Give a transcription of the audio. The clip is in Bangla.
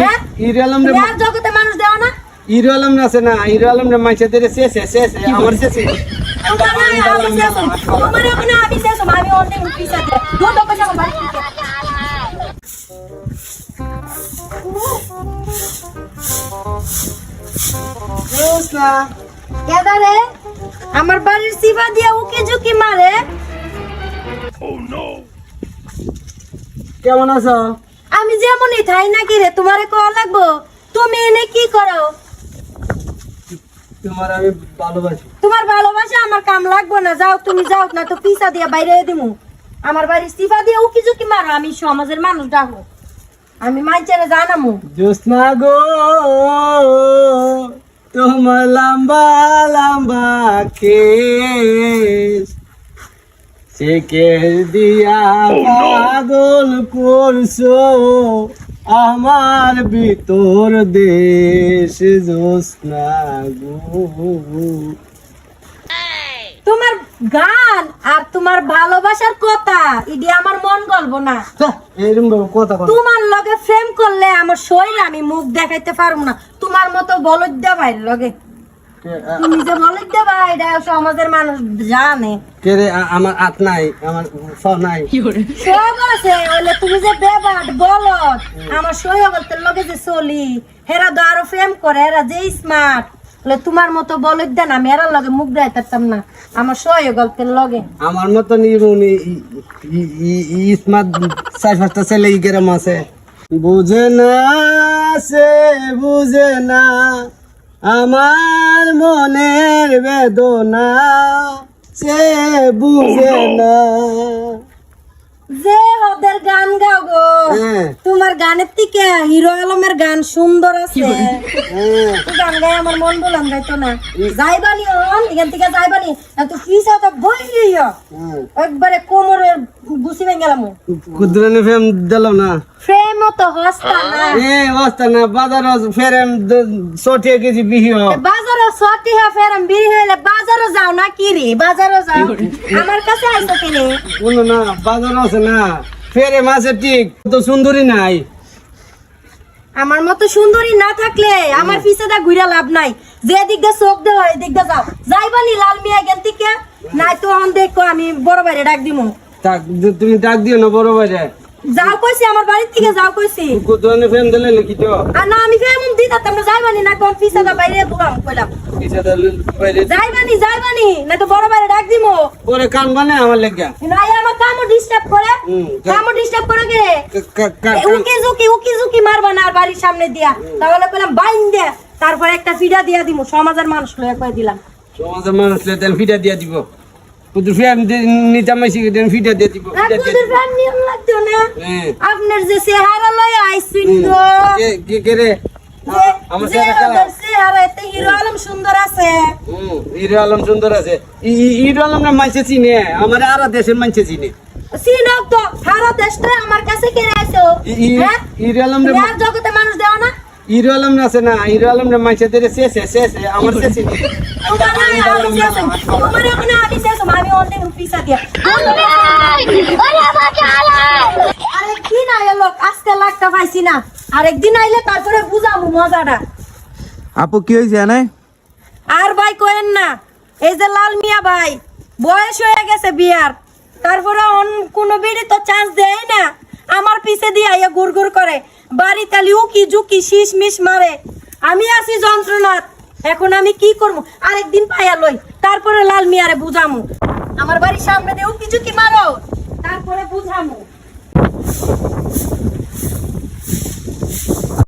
হ্যাঁ? হিরো আলম রে তুমি আর জগতে মানুষ দেও না? হিরো আলম আছে না হিরো আলম রে মাইছে তেরে শেষে শেষে আমার শেষে। তোমার আমি আমি শেষ হই। তোমার ওখানে আমি শেষ হই, আমি অনেক পিছা দিয়ে দু টাকা যাব বাড়ি থেকে। বুঝ না কেদারে আমার বাড়ির সিবা দিয়ে উকি ঝুঁকি মারে। কেমন আছো? আমি যেমনই থাই নাকি রে তোমারে কল লাগবো তুমি এনে কি করো? তোমার আমি ভালোবাসি। তোমার ভালোবাসা আমার কাম লাগবো না যাও তুমি যাও না তো পিসা দিয়ে বাইরে দিমু। আমার বাড়ির সিফা দিয়ে উকি ঝুঁকি মারো আমি সমাজের মানুষ ডাকবো। আমি মাইচারে জানামু। জ্যোৎস্না গো তোমার লম্বা লম্বা কেস। কেস দিয়া পাগল করছ আমার ভিতর দেশ জ্যোৎস্না গো। তোমার গান আর তোমার ভালোবাসার কথা ইডি আমার মন গল্প না। এরকম ভাবে কথা কথা তোমার লগে ফ্রেম করলে আমার শরীর আমি মুখ দেখাইতে পারব না। তোমার মতো বলদ দেবাই লগে। তুমি যে বলদ দেবা এটা সমাজের মানুষ জানে। কে রে আমার হাত নাই আমার সব নাই। সব আছে ওইলে তুমি যে বেবাট আমার লগে যে চলি হেরা তো আরও ফ্রেম করে এরা যে স্মার্ট তোমার মতো বলদ দেন আমি এরা লগে মুখ দেয় দেখাইতাম না আমার সহগতের লগে। আমার মতন ইরুনি স্মার্ট চার পাঁচটা ছেলে ই গেরাম আছে। বুঝে না সে বুঝে না আমার মনের বেদনা সে বুঝে না। যে ওদের গান গাও গো হ্যাঁ। তোমার গানের থেকে হিরো আলমের গান সুন্দর আছে। হ্যাঁ। গান গাই আমার মন বলাম যাইতো না। যাইবানি অন এখান থেকে যাইবানি এত ফিসা তো বই হ্যাঁ। একবারে কোমরে গুছি ভেঙে গেলাম। কুদরানি ফেম দিল না। ফ্রেম তো হস্তা না। এ অবস্থা না বাজার ফেরেম কেজি বিহি হা ফেরাম বিড়ি হইলে বাজারও যাও না কি রে? বাজারও যাও। আমার কাছে আইসো কেনে কোনো না বাজার আছে না। ফেরে মাছে ঠিক তো সুন্দরী নাই। আমার মতো সুন্দরী না থাকলে আমার পিছেটা ঘুরে লাভ নাই। যে দিক দিয়ে চোখ দেওয়া এই দিক দিয়ে যাও। যাইবানি লাল মিয়া গেন থেকে নাই তো দেখো আমি বড় বাইরে ডাক দিমু। তুমি ডাক দিও না বড় যাও কইছি আমার বাড়ির থেকে যাও কইছি। কুদরানি ফেম দিলে লিখি তো? আর না আমি ফেমন দিতা তোমরা যাইবানি না? কোন বাইরে কইলাম। বাইরে যাইবানি যাইবানি না? তো বড় বাইরে ডাক দিমু। বানে আমার লেগা। নাই আমার কামও ডিস্টার্ব করে। কামও ডিস্টার্ব করে কে উকি ঝুঁকি উকি ঝুঁকি মারবা না আর বাড়ির সামনে দিয়া। তাহলে কইলাম বাইন দে। তারপর একটা ফিডা দিয়া দিমু। সমাজের মানুষ লয়ে কই দিলাম। সমাজের মানুষ তেল ফিটা দিয়া দিব। কুদুর ফেম নিতে মাইছি দেন ফিটা দিয়ে দিব আর ফিটা দিয়ে তোদের ফ্যান নিয়ম লাগতো না? হ্যাঁ। আপনার যে চেহারা লয়ে আইসিন গো কে- কে কে রে? যে- আমার যে চেহারা খারাপ ওদের চেহারা এতে হিরো আলম সুন্দর আছে। হুম, হিরো আলম সুন্দর আছে। ই- ই- হিরো আলম না মাইছে চিনে? আমার আর দেশের মাইছে চিনে। সিনক তো সারা দেশটা আমার কাছে কেড়ে আইছো ই- ই- হ্যাঁ? হিরো আলম রে জগতে মানুষ দেও না। হিরো আলম আছে না হিরো আলম রে মাইছে তেরে শেষে শেষে আমার শেষে তোমার আমি আমি অনেক পিছা দিয়া আরেকদিন আইলে লোক আজকে লাগটা পাইছি না। আরেকদিন আইলে তারপরে বুঝাবো মজাটা। আপু কি হয়েছে এনে? আর ভাই করেন না এই যে লাল মিয়া ভাই বয়স হয়ে গেছে বিয়ার। তারপরে অন কোনো বিড়ি তো চান্স দেয় না। আমার পিছে দিয়ে আইয়া গুড় গুড় করে। বাড়ি তালি উকি ঝুঁকি শীষ মিশ মারে। আমি আছি যন্ত্রণার। এখন আমি কি করব? আরেকদিন পায়া লই, তারপরে লাল মিয়ারে বুঝামু। আমার বাড়ির সামনে দিয়ে উকি কি মারো? তারপরে বুঝামু।